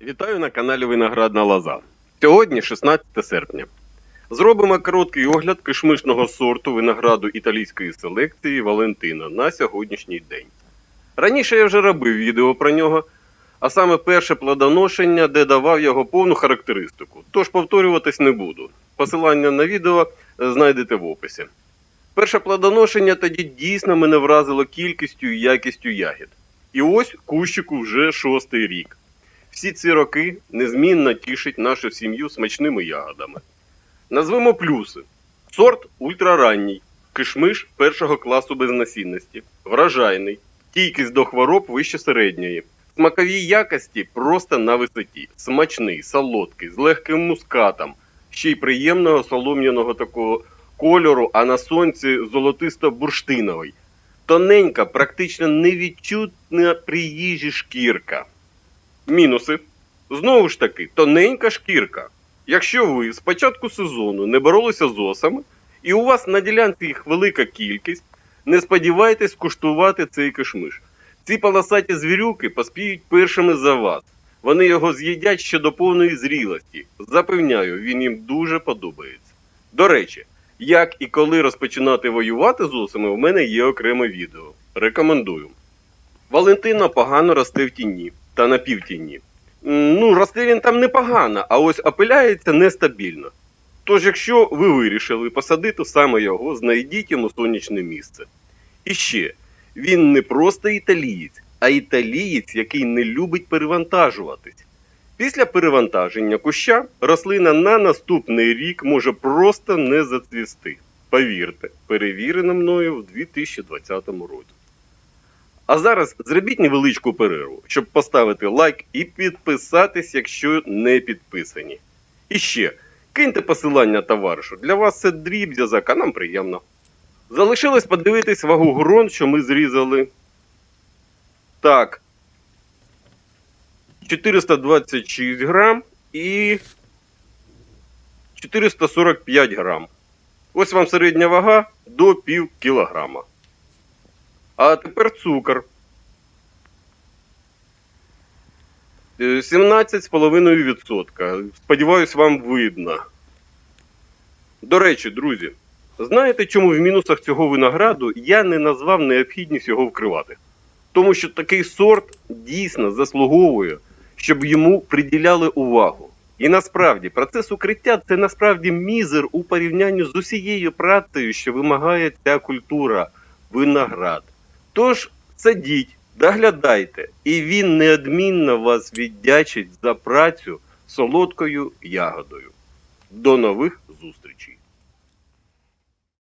Вітаю на каналі Виноградна Лоза. Сьогодні 16 серпня. Зробимо короткий огляд кишмишного сорту винограду італійської селекції Валентина на сьогоднішній день. Раніше я вже робив відео про нього, а саме перше плодоношення, де давав його повну характеристику. Тож повторюватись не буду. Посилання на відео е, знайдете в описі. Перше плодоношення тоді дійсно мене вразило кількістю і якістю ягід. І ось кущику вже шостий рік. Всі ці роки незмінно тішить нашу сім'ю смачними ягодами. Назвемо плюси: сорт ультраранній, кишмиш першого класу безнасінності, вражайний, стійкість до хвороб вище середньої. Смакові якості просто на висоті. Смачний, солодкий, з легким мускатом, ще й приємного солом'яного такого кольору, а на сонці золотисто-бурштиновий. Тоненька, практично невідчутна при їжі шкірка. Мінуси. Знову ж таки, тоненька шкірка. Якщо ви з початку сезону не боролися з осами, і у вас на ділянці їх велика кількість, не сподівайтесь куштувати цей кишмиш. Ці полосаті звірюки поспіють першими за вас. Вони його з'їдять ще до повної зрілості. Запевняю, він їм дуже подобається. До речі, як і коли розпочинати воювати з осами, в мене є окреме відео. Рекомендую. Валентина погано росте в тіні та на півтіні. Ну, росте він там непогано, а ось опиляється нестабільно. Тож, якщо ви вирішили посадити саме його, знайдіть йому сонячне місце. І ще, він не просто італієць, а італієць, який не любить перевантажуватись. Після перевантаження куща рослина на наступний рік може просто не зацвісти. Повірте, перевірено мною в 2020 році. А зараз зробіть невеличку перерву, щоб поставити лайк і підписатись, якщо не підписані. І ще киньте посилання товаришу. Для вас це дріб'язок, а нам приємно. Залишилось подивитись вагу грон, що ми зрізали. Так. 426 грам і 445 грам. Ось вам середня вага до пів кілограма. А тепер цукор. Е, 17,5%. Сподіваюсь, вам видно. До речі, друзі, знаєте, чому в мінусах цього винограду я не назвав необхідність його вкривати? Тому що такий сорт дійсно заслуговує, щоб йому приділяли увагу. І насправді процес укриття це насправді мізер у порівнянні з усією працею, що вимагає ця культура виноград. Тож садіть, доглядайте, і він неодмінно вас віддячить за працю солодкою ягодою. До нових зустрічей!